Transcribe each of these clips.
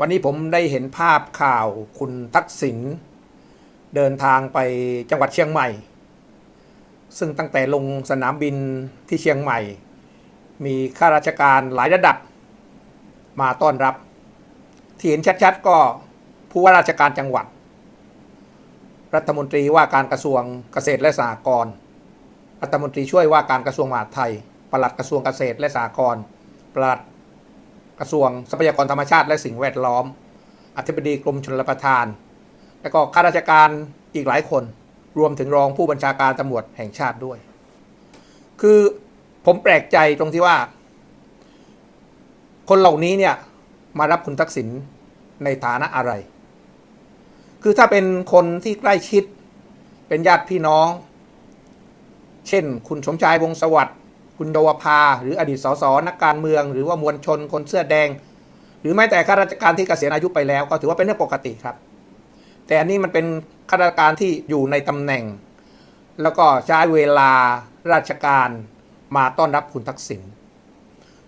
วันนี้ผมได้เห็นภาพข่าวคุณทักษิณเดินทางไปจังหวัดเชียงใหม่ ซึ่งตั้งแต่ลงสนามบินที่เชียงใหม่ มีข้าราชการหลายระดับมาต้อนรับ ที่เห็นชัดๆก็ผู้ว่าราชการจังหวัด รัฐมนตรีว่าการกระทรวงเกษตรและสหกรณ์รัฐมนตรีช่วยว่าการกระทรวงมหาดไทยปลัดกระทรวงเกษตรและสหกรณ์ปลัด กระทรวงทรัพยากรธรรมชาติและสิ่งแวดล้อม อธิบดีกรมชลประทาน และก็ข้าราชการอีกหลายคน รวมถึงรองผู้บัญชาการตำรวจแห่งชาติด้วย คือผมแปลกใจตรงที่ว่า คนเหล่านี้เนี่ยมารับคุณทักษิณในฐานะอะไร คือถ้าเป็นคนที่ใกล้ชิด เป็นญาติพี่น้อง เช่น คุณสมชายวงศสวัสดิ์ คุณดวภา หรืออดีตสสนักการเมือง หรือว่ามวลชนคนเสื้อแดง หรือแม้แต่ข้าราชการที่เกษียณอายุไปแล้ว ก็ถือว่าเป็นเรื่องปกติครับ แต่อันนี้มันเป็นข้าราชการที่อยู่ในตำแหน่ง แล้วก็ใช้เวลาราชการมาต้อนรับคุณทักษิณ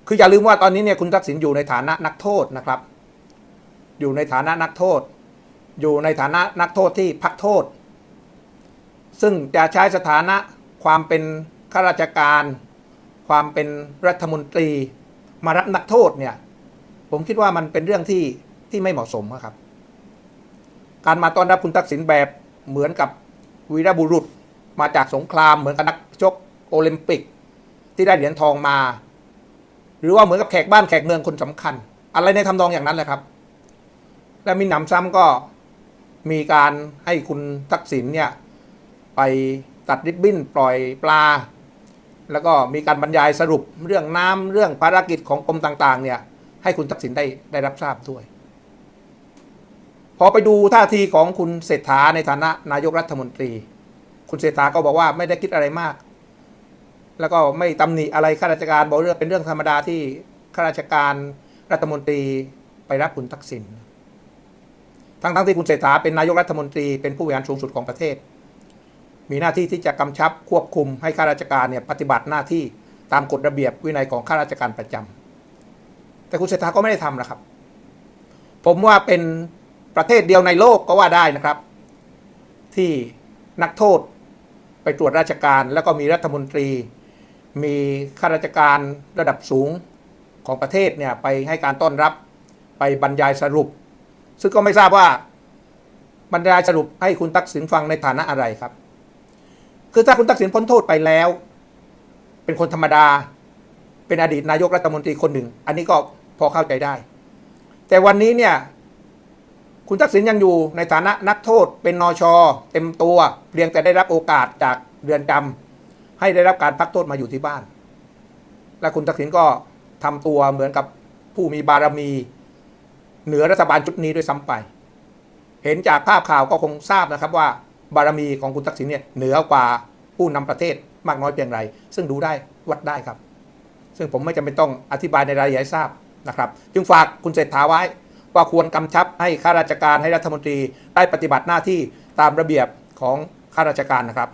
คืออย่าลืมว่าตอนนี้เนี่ยคุณทักษิณอยู่ในฐานะนักโทษนะครับ อยู่ในฐานะนักโทษ อยู่ในฐานะนักโทษที่พักโทษ ซึ่งจะใช้สถานะความเป็นข้าราชการ ความเป็นรัฐมนตรี มารับนักโทษเนี่ย ผมคิดว่ามันเป็นเรื่องที่ที่ไม่เหมาะสมครับ การมาต้อนรับคุณทักษิณแบบเหมือนกับวีรบุรุษมาจากสงครามเหมือนกับนักชกโอลิมปิก ที่ได้เหรียญทองมา หรือว่าเหมือนกับแขกบ้านแขกเมืองคนสำคัญ อะไรในทำนองอย่างนั้นแหละครับ และมีหนำซ้ำก็มีการให้คุณทักษิณเนี่ยไปตัดริบบิ้นปล่อยปลา แล้วก็มีการบรรยายสรุปเรื่องน้ำเรื่องภารกิจของกรมต่างๆ เนี่ย ให้คุณทักษิณได้ได้รับทราบด้วย พอไปดูท่าทีของคุณเศรษฐาในฐานะนายกรัฐมนตรี คุณเศรษฐาก็บอกว่าไม่ได้คิดอะไรมาก แล้วก็ไม่ตำหนิอะไรข้าราชการบอกเรื่องเป็นเรื่องธรรมดาที่ข้าราชการรัฐมนตรีไปรับคุณทักษิณทั้งๆทที่คุณเศรษฐาเป็นนายกรัฐมนตรีเป็นผู้บริหารสูงสุดของประเทศ มีหน้าที่ที่จะกำชับควบคุมให้ข้าราชการเนี่ยปฏิบัติหน้าที่ตามกฎระเบียบวินัยของข้าราชการประจำแต่คุณเศรษฐาก็ไม่ได้ทำนะครับ ผมว่าเป็นประเทศเดียวในโลกก็ว่าได้นะครับ ที่นักโทษไปตรวจราชการ แล้วก็มีรัฐมนตรี มีข้าราชการระดับสูงของประเทศเนี่ยไปให้การต้อนรับไปบรรยายสรุป ซึ่งก็ไม่ทราบว่าบรรยายสรุปให้คุณทักษิณฟังในฐานะอะไรครับ คือถ้าคุณทักษิณพ้นโทษไปแล้ว เป็นคนธรรมดา เป็นอดีตนายกรัฐมนตรีคนหนึ่ง อันนี้ก็พอเข้าใจได้ แต่วันนี้เนี่ย คุณทักษิณยังอยู่ในฐานะนักโทษ เป็นนอชอเต็มตัวเพียงแต่ได้รับโอกาสจากเรือนจำให้ได้รับการพักโทษมาอยู่ที่บ้าน และคุณทักษิณก็ทำตัวเหมือนกับผู้มีบารมี เหนือรัฐบาลชุดนี้ด้วยซ้ำไป เห็นจากภาพข่าวก็คงทราบนะครับว่า บารมีของคุณทักษิณเนี่ยเหนือกว่าผู้นำประเทศมากน้อยเพียงไร ซึ่งดูได้วัดได้ครับ ซึ่งผมไม่จำเป็นต้องอธิบายในรายละเอียดให้ทราบนะครับ จึงฝากคุณเศรษฐาไว้ว่าควรกำชับให้ข้าราชการให้รัฐมนตรีได้ปฏิบัติหน้าที่ตามระเบียบของข้าราชการนะครับ